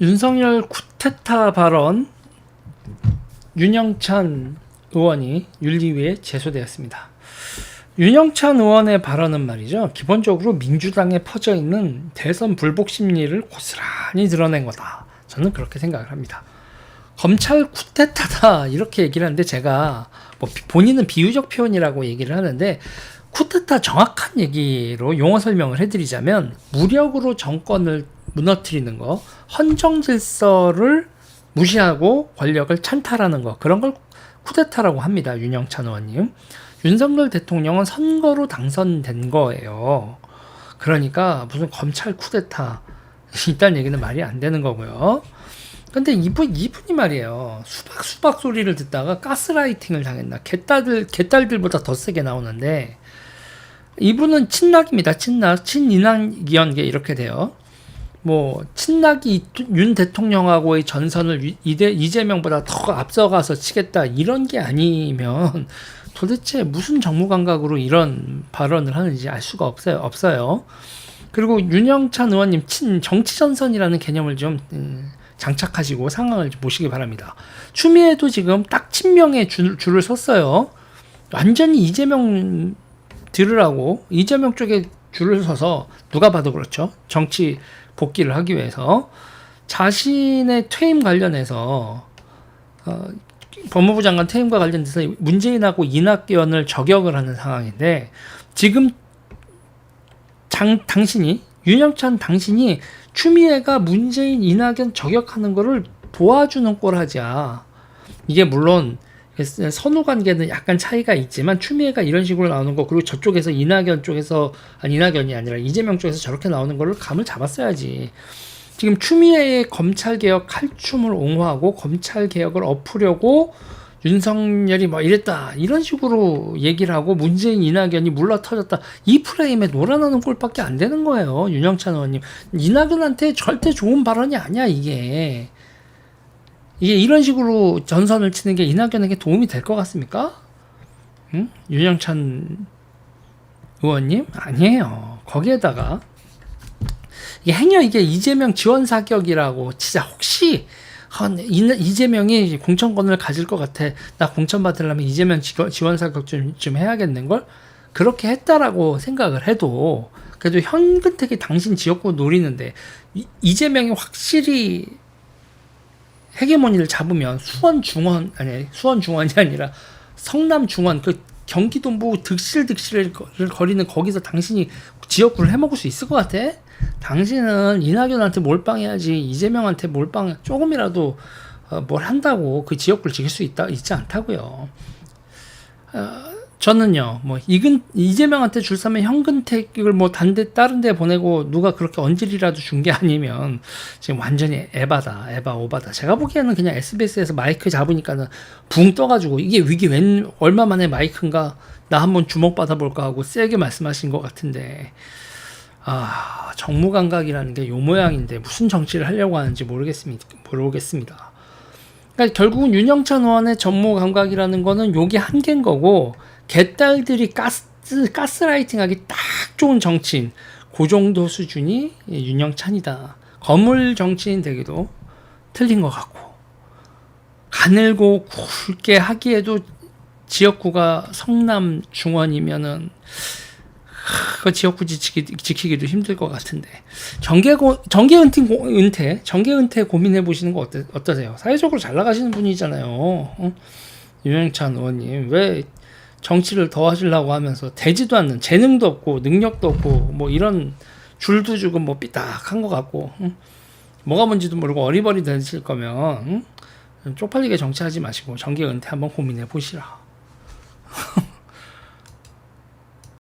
윤석열 쿠데타 발언 윤영찬 의원이 윤리위에 제소되었습니다. 윤영찬 의원의 발언은 말이죠. 기본적으로 민주당에 퍼져 있는 대선 불복 심리를 고스란히 드러낸 거다. 저는 그렇게 생각을 합니다. 검찰 쿠데타다 이렇게 얘기를 하는데 제가 뭐 비- 본인은 비유적 표현이라고 얘기를 하는데 쿠데타 정확한 얘기로 용어 설명을 해드리자면 무력으로 정권을 무너뜨리는 거, 헌정 질서를 무시하고 권력을 찬탈하는 거 그런 걸 쿠데타라고 합니다. 윤영찬 의원님. 윤석열 대통령은 선거로 당선된 거예요. 그러니까 무슨 검찰 쿠데타 이딴 얘기는 말이 안 되는 거고요. 근데 이분 이분이 말이에요. 수박 수박 소리를 듣다가 가스라이팅을 당했나. 개딸들 개딸들보다 더 세게 나오는데 이분은 친낙입니다. 친낙 친이낙연계 이렇게 돼요. 뭐 친낙이 윤 대통령하고의 전선을 위- 이대, 이재명보다 더 앞서가서 치겠다 이런 게 아니면 도대체 무슨 정무 감각으로 이런 발언을 하는지 알 수가 없어요. 없어요. 그리고 윤영찬 의원님 친 정치 전선이라는 개념을 좀 음, 장착하시고 상황을 좀 보시기 바랍니다. 추미애도 지금 딱 친명에 줄, 줄을 섰어요. 완전히 이재명 들으라고 이재명 쪽에 줄을 서서 누가 봐도 그렇죠. 정치 복귀를 하기 위해서 자신의 퇴임 관련해서 어, 법무부 장관 퇴임과 관련돼서 문재인하고 이낙연을 저격을 하는 상황인데 지금 장, 당신이 윤영찬 당신이 추미애가 문재인 이낙연 저격하는 거를 도와주는 꼴 하자. 이게 물론 선후 관계는 약간 차이가 있지만 추미애가 이런 식으로 나오는 거 그리고 저쪽에서 이낙연 쪽에서 아니 이낙연이 아니라 이재명 쪽에서 저렇게 나오는 거를 감을 잡았어야지. 지금 추미애의 검찰 개혁 칼춤을 옹호하고 검찰 개혁을 엎으려고 윤석열이 뭐 이랬다 이런 식으로 얘기를 하고 문재인 이낙연이 물러 터졌다. 이 프레임에 놀아나는 꼴밖에 안 되는 거예요 윤영찬 의원님. 이낙연한테 절대 좋은 발언이 아니야 이게 이게 이런 식으로 전선을 치는 게 이낙연에게 도움이 될 것 같습니까? 응? 윤영찬 의원님 아니에요. 거기에다가 이게 행여 이게 이재명 지원 사격이라고 진짜 혹시 이재명이 공천권을 가질 것 같아. 나 공천 받으려면 이재명 지- 지원 사격 좀, 좀 해야겠는 걸 그렇게 했다라고 생각을 해도 그래도 현근택이 당신 지역구 노리는데 이, 이재명이 확실히 헤게모니를 잡으면 수원 중원 아니 수원 중원이 아니라 성남 중원 그 경기도부 득실득실을 거리는 거기서 당신이 지역구를 해먹을 수 있을 것 같아? 당신은 이낙연한테 몰빵해야지 이재명한테 몰빵 조금이라도 어, 뭘 한다고 그 지역구를 지킬 수 있다 있지 않다고요. 어, 저는요, 뭐 이근 이재명한테 줄 서면 현근택을 뭐 단데 다른 데 보내고 누가 그렇게 언질이라도 준 게 아니면 지금 완전히 에바다, 에바 오바다. 제가 보기에는 그냥 SBS에서 마이크 잡으니까는 붕 떠가지고 이게 위기 웬 얼마 만에 마이크인가 나 한번 주목 받아볼까 하고 세게 말씀하신 것 같은데 아 정무 감각이라는 게 요 모양인데 무슨 정치를 하려고 하는지 모르겠습니다. 모르겠습니다. 그러니까 결국은 윤영찬 의원의 전무 감각이라는 거는 요게 한계인 거고 개딸들이 가스 가스라이팅하기 딱 좋은 정치인 그 정도 수준이 윤영찬이다. 거물 정치인 되기도 틀린 것 같고 가늘고 굵게 하기에도 지역구가 성남 중원이면은 그 지역구 지키기, 지키기도 힘들 것 같은데 정계 고, 정계 은퇴 고- 은퇴 정계 은퇴 고민해 보시는 거 어떠, 어떠세요? 사회적으로 잘 나가시는 분이잖아요. 어? 유영찬 의원님 왜 정치를 더 하시려고 하면서 되지도 않는 재능도 없고 능력도 없고 뭐 이런 줄도 주고 뭐 삐딱한 것 같고 응? 뭐가 뭔지도 모르고 어리버리 되실 거면 응? 쪽팔리게 정치하지 마시고 정계 은퇴 한번 고민해 보시라.